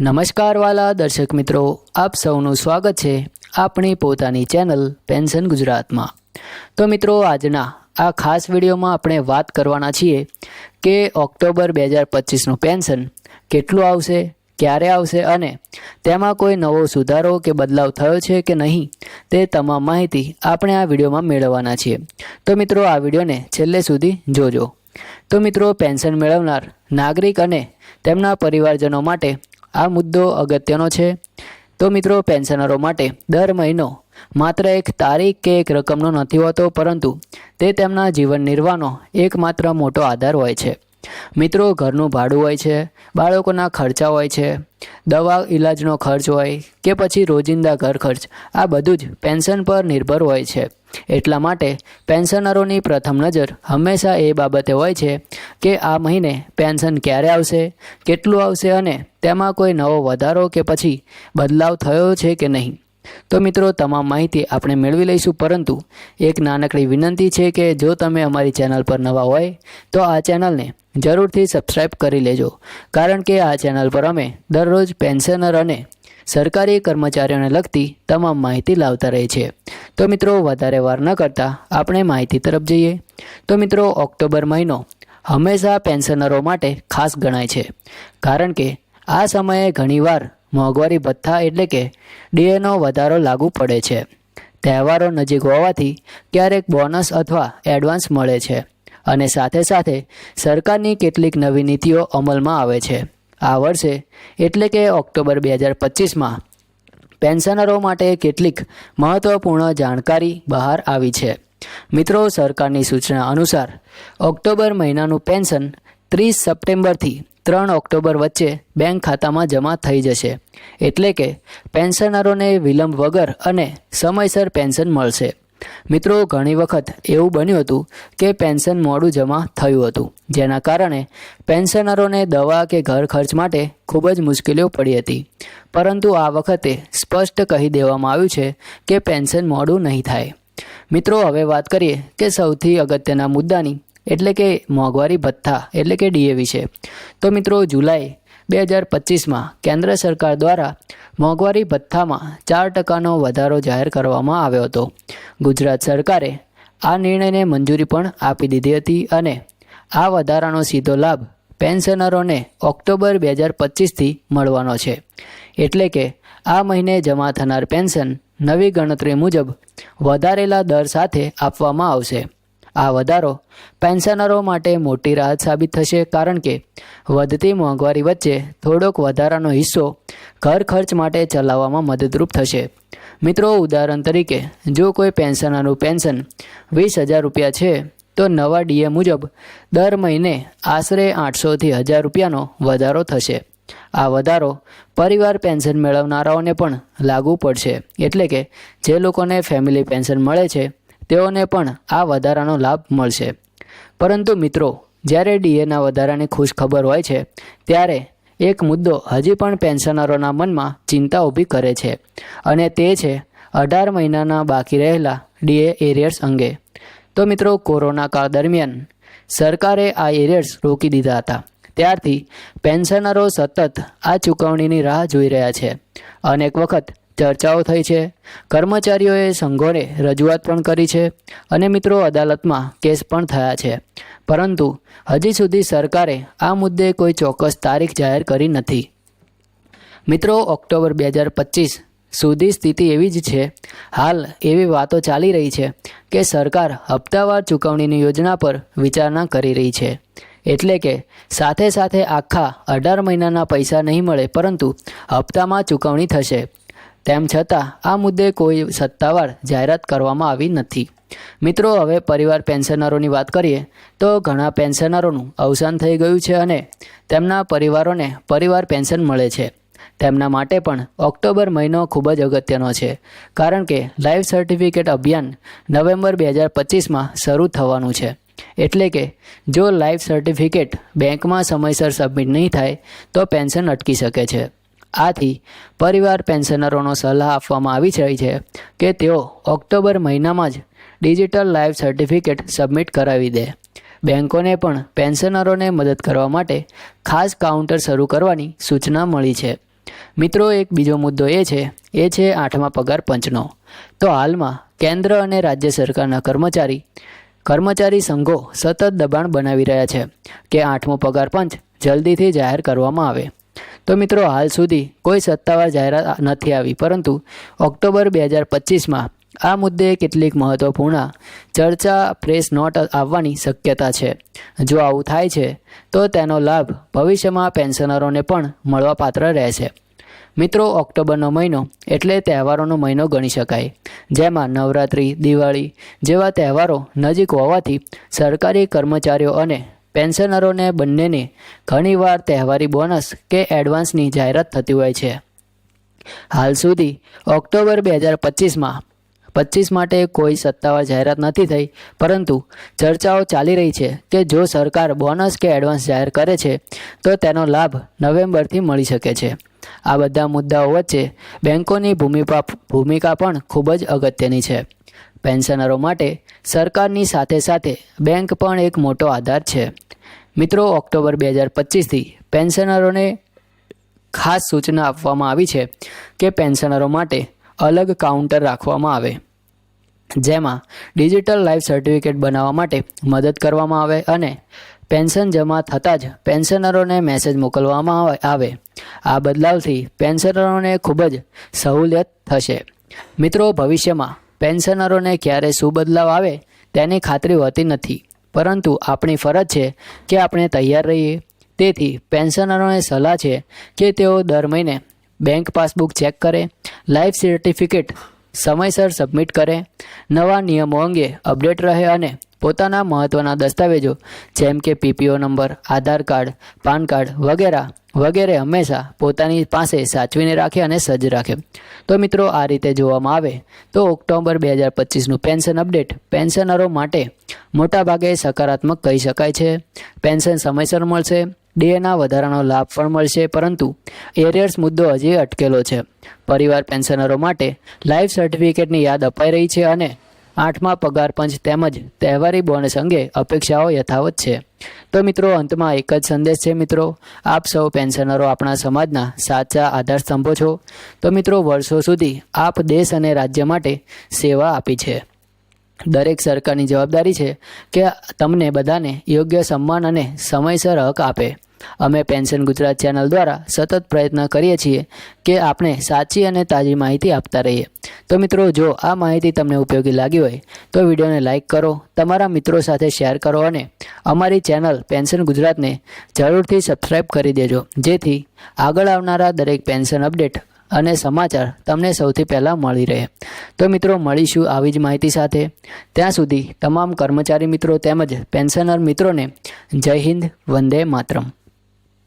નમસ્કાર વાલા દર્શક મિત્રો, આપ સૌનું સ્વાગત છે આપણી પોતાની ચેનલ પેન્શન ગુજરાતમાં. તો મિત્રો, આજના આ ખાસ વિડીયોમાં આપણે વાત કરવાના છીએ કે ઓક્ટોબર બે હજાર પચીસનું પેન્શન કેટલું આવશે, ક્યારે આવશે અને તેમાં કોઈ નવો સુધારો કે બદલાવ થયો છે કે નહીં તે તમામ માહિતી આપણે આ વિડીયોમાં મેળવવાના છીએ. તો મિત્રો, આ વિડીયોને છેલ્લે સુધી જોજો. તો મિત્રો, પેન્શન મેળવનાર નાગરિક અને તેમના પરિવારજનો માટે આ મુદ્દો અગત્યનો છે. તો મિત્રો, પેન્શનરો માટે દર મહિનો માત્ર એક તારીખ કે એક રકમનો નથી હોતો, પરંતુ તે તેમના જીવન નિર્વાહનો એકમાત્ર મોટો આધાર હોય છે. મિત્રો, ઘરનું ભાડું હોય છે, બાળકોના ખર્ચા હોય છે, દવા ઇલાજનો ખર્ચ હોય કે પછી રોજિંદા ઘર ખર્ચ, આ બધું જ પેન્શન પર નિર્ભર હોય છે. એટલા માટે પેન્શનરોની પ્રથમ નજર હંમેશા એ બાબતે હોય છે કે આ મહિને પેન્શન ક્યારે આવશે, કેટલું આવશે અને તેમાં કોઈ નવો વધારો કે પછી બદલાવ થયો છે કે નહીં. તો મિત્રો, તમામ માહિતી આપણે મેળવી લઈશું, પરંતુ એક નાનકડી વિનંતી છે કે જો તમે અમારી ચેનલ પર નવા હોય, તો આ ચેનલને જરૂરથી સબસ્ક્રાઈબ કરી લેજો. કારણ કે આ ચેનલ પર અમે દરરોજ પેન્શનર અને સરકારી કર્મચારીઓને લગતી તમામ માહિતી લાવતા રહે છે તો મિત્રો, વધારે વાર ન કરતાં આપણે માહિતી તરફ જઈએ. તો મિત્રો, ઓક્ટોબર મહિનો હંમેશા પેન્શનરો માટે ખાસ ગણાય છે. કારણ કે આ સમયે ઘણીવાર મોંઘવારી ભથ્થા એટલે કે ડીએનો વધારો લાગુ પડે છે. તહેવારો નજીક હોવાથી ક્યારેક બોનસ અથવા એડવાન્સ મળે છે અને સાથે સાથે સરકારની કેટલીક નવી નીતિઓ અમલમાં આવે છે. આ વર્ષે એટલે કે ઓક્ટોબર બે હજાર પચીસમાં પેન્શનરો માટે કેટલીક મહત્ત્વપૂર્ણ જાણકારી બહાર આવી છે. મિત્રો, સરકારની સૂચના અનુસાર ઓક્ટોબર મહિનાનું પેન્શન ત્રીસ સપ્ટેમ્બરથી ત્રણ ઓક્ટોબર વચ્ચે બેંક ખાતામાં જમા થઈ જશે. એટલે કે પેન્શનરોને વિલંબ વગર અને સમયસર પેન્શન મળશે. મિત્રો, ઘણી વખત એવું બન્યું હતું કે પેન્શન મોડું જમા થયું હતું, જેના કારણે પેન્શનરોને દવા કે ઘર ખર્ચ માટે ખૂબ જ મુશ્કેલીઓ પડી હતી. પરંતુ આ વખતે સ્પષ્ટ કહી દેવામાં આવ્યું છે કે પેન્શન મોડું નહીં થાય. મિત્રો, હવે વાત કરીએ કે સૌથી અગત્યના મુદ્દાની એટલે કે મોંઘવારી ભથ્થા, એટલે કે ડીએવી છે તો મિત્રો, જુલાઈ બે હજાર પચીસમાં કેન્દ્ર સરકાર દ્વારા મોંઘવારી ભથ્થામાં ચાર ટકાનો વધારો જાહેર કરવામાં આવ્યો હતો. ગુજરાત સરકારે આ નિર્ણયને મંજૂરી પણ આપી દીધી હતી અને આ વધારાનો સીધો લાભ પેન્શનરોને ઓક્ટોબર બે હજાર પચીસથી મળવાનો છે. એટલે કે આ મહિને જમા થનાર પેન્શન નવી ગણતરી મુજબ વધારેલા દર સાથે આપવામાં આવશે. આ વધારો પેન્શનરો માટે મોટી રાહત સાબિત થશે કારણ કે વધતી મોંઘવારી વચ્ચે થોડોક વધારાનો હિસ્સો ઘર ખર્ચ માટે ચલાવવામાં મદદરૂપ થશે. મિત્રો, ઉદાહરણ તરીકે, જો કોઈ પેન્શનરનું પેન્શન વીસ હજાર રૂપિયા છે, તો નવા ડીએ મુજબ દર મહિને આશરે આઠસોથી હજાર રૂપિયાનો વધારો થશે. આ વધારો પરિવાર પેન્શન મેળવનારાઓને પણ લાગુ પડશે. એટલે કે જે લોકોને ફેમિલી પેન્શન મળે છે તેઓને પણ આ વધારાનો લાભ મળશે. પરંતુ મિત્રો, જ્યારે ડીએના વધારાની ખુશ ખબર હોય છે, ત્યારે એક મુદ્દો હજી પણ પેન્શનરોના મનમાં ચિંતા ઊભી કરે છે અને તે છે અઢાર મહિનાના બાકી રહેલા ડીએ એરિયર્સ અંગે. તો મિત્રો, કોરોના કાળ દરમિયાન સરકારે આ એરિયર્સ રોકી દીધા હતા. ત્યારથી પેન્શનરો સતત આ ચૂકવણીની રાહ જોઈ રહ્યા છે. અનેક વખત ચર્ચાઓ થઈ છે. કર્મચારીઓએ સંઘોને રજૂઆત પણ કરી છે અને મિત્રો અદાલતમાં કેસ પણ થયા છે. પરંતુ હજી સુધી સરકારે આ મુદ્દે કોઈ ચોક્કસ તારીખ જાહેર કરી નથી. મિત્રો, ઓક્ટોબર બે હજાર પચીસ સુધી સ્થિતિ એવી જ છે. હાલ એવી વાતો ચાલી રહી છે કે સરકાર હપ્તાવાર ચૂકવણીની યોજના પર વિચારણા કરી રહી છે. એટલે કે સાથે સાથે આખા અઢાર મહિનાના પૈસા નહીં મળે, પરંતુ હપ્તામાં ચૂકવણી થશે. તેમ છતાં, આ મુદ્દે કોઈ સત્તાવાર જાહેરાત કરવામાં આવી નથી. મિત્રો, હવે પરિવાર પેન્શનરોની વાત કરીએ, તો ઘણા પેન્શનરોનું અવસાન થઈ ગયું છે અને તેમના પરિવારોને પરિવાર પેન્શન મળે છે. તેમના માટે પણ ઓક્ટોબર મહિનો ખૂબ જ અગત્યનો છે, કારણ કે લાઈફ સર્ટિફિકેટ અભિયાન નવેમ્બર બે હજાર પચીસમાં શરૂ થવાનું છે. એટલે કે, જો લાઈફ સર્ટિફિકેટ બેંકમાં સમયસર સબમિટ નહીં થાય, તો પેન્શન અટકી શકે છે. આથી પરિવાર પેન્શનરોનો સલાહ આપવામાં આવી રહી છે કે તેઓ ઓક્ટોબર મહિનામાં જ ડિજિટલ લાઈફ સર્ટિફિકેટ સબમિટ કરાવી દે. બેંકોને પણ પેન્શનરોને મદદ કરવા માટે ખાસ કાઉન્ટર શરૂ કરવાની સૂચના મળી છે. મિત્રો, એક બીજો મુદ્દો એ છે એ છે આઠમા પગાર પંચનો. તો હાલમાં કેન્દ્ર અને રાજ્ય સરકારના કર્મચારી કર્મચારી સંઘો સતત દબાણ બનાવી રહ્યા છે કે આઠમો પગાર પંચ જલ્દીથી જાહેર કરવામાં આવે. તો મિત્રો હાલ સુધી કોઈ સત્તાવાર જાહેરાત નથી આવી, પરંતુ ઓક્ટોબર બે હજાર પચીસમાં આ મુદ્દે કેટલીક મહત્વપૂર્ણ ચર્ચા પ્રેસ નોટ આવવાની શક્યતા છે. જો આવું થાય છે, તો તેનો લાભ ભવિષ્યમાં પેન્શનરોને પણ મળવાપાત્ર રહેશે. મિત્રો, ઓક્ટોબરનો મહિનો એટલે તહેવારોનો મહિનો ગણી શકાય. જેમાં નવરાત્રિ, દિવાળી જેવા તહેવારો નજીક હોવાથી સરકારી કર્મચારીઓ અને પેન્શનરોને બંનેની ઘણીવાર તહેવારી બોનસ કે એડવાન્સની જાહેરાત થતી હોય છે. હાલ સુધી ઓક્ટોબર બે હજાર પચીસમાં પચીસ માટે કોઈ સત્તાવાર જાહેરાત નથી થઈ, પરંતુ ચર્ચાઓ ચાલી રહી છે કે જો સરકાર બોનસ કે એડવાન્સ જાહેર કરે છે, તો તેનો લાભ નવેમ્બરથી મળી શકે છે. આ બધા મુદ્દાઓ વચ્ચે બેન્કોની ભૂમિકા ભૂમિકા પણ ખૂબ જ અગત્યની છે. પેન્શનરો માટે સરકારની સાથે સાથે બેંક પણ એક મોટો આધાર છે. મિત્રો, ઓક્ટોબર બે હજાર પચીસથી પેન્શનરોને ખાસ સૂચના આપવામાં આવી છે કે પેન્શનરો માટે અલગ કાઉન્ટર રાખવામાં આવે, જેમાં ડિજિટલ લાઈફ સર્ટિફિકેટ બનાવવા માટે મદદ કરવામાં આવે અને પેન્શન જમા થતાં જ પેન્શનરોને મેસેજ મોકલવામાં આવે આ બદલાવથી પેન્શનરોને ખૂબ જ સહુલિયત થશે. મિત્રો, ભવિષ્યમાં પેન્શનરોને ક્યારે શું બદલાવ આવે તેની ખાતરી હોતી નથી. પરંતુ આપણી ફરજ છે કે આપણે તૈયાર રહીએ. તેથી પેન્શનરોને સલાહ છે કે તેઓ દર મહિને બેંક પાસબુક ચેક કરે, લાઈફ સર્ટિફિકેટ સમયસર સબમિટ કરે, નવા નિયમો અંગે અપડેટ રહે અને પોતાના મહત્ત્વના દસ્તાવેજો, જેમ કે PPO number, Aadhaar card, PAN card વગેરે વગેરે હંમેશા પોતાની પાસે સાચવીને રાખે અને સજ્જ રાખે. તો મિત્રો, આ રીતે જોવામાં આવે તો ઓક્ટોબર બે હજાર પચીસનું પેન્શન અપડેટ પેન્શનરો માટે મોટાભાગે સકારાત્મક કહી શકાય છે. પેન્શન સમયસર મળશે, ડીએના વધારાનો લાભ પણ મળશે, પરંતુ એરિયર્સ મુદ્દો હજી અટકેલો છે. પરિવાર પેન્શનરો માટે લાઈફ સર્ટિફિકેટની યાદ અપાઈ રહી છે અને આઠમા પગાર પંચ તેમજ તહેવારી બોનસ અંગે અપેક્ષાઓ યથાવત છે. તો મિત્રો, અંતમાં એક જ સંદેશ છે મિત્રો. આપ સૌ પેન્શનરો આપણા સમાજના સાચા આધાર સ્તંભો છો. તો મિત્રો, વર્ષો સુધી આપ દેશ અને રાજ્ય માટે સેવા આપી છે. દરેક સરકારની જવાબદારી છે કે તમને બધાને યોગ્ય સન્માન અને સમયસર હક આપે. અમે પેન્શન ગુજરાત ચેનલ દ્વારા સતત પ્રયત્ન કરીએ છીએ કે આપણે સાચી અને તાજી માહિતી આપતા રહીએ. તો મિત્રો, જો આ માહિતી તમને ઉપયોગી લાગી હોય, તો વિડીયોને લાઇક કરો, તમારા મિત્રો સાથે શેર કરો અને અમારી ચેનલ પેન્શન ગુજરાતને જરૂરથી સબસ્ક્રાઈબ કરી દેજો. જેથી આગળ આવનારા દરેક પેન્શન અપડેટ અને સમાચાર તમને સૌથી પહેલાં મળી રહે. તો મિત્રો, મળીશું આવી જ માહિતી સાથે. ત્યાં સુધી તમામ કર્મચારી મિત્રો તેમજ પેન્શનર મિત્રોને જય હિન્દ, વંદે માતરમ.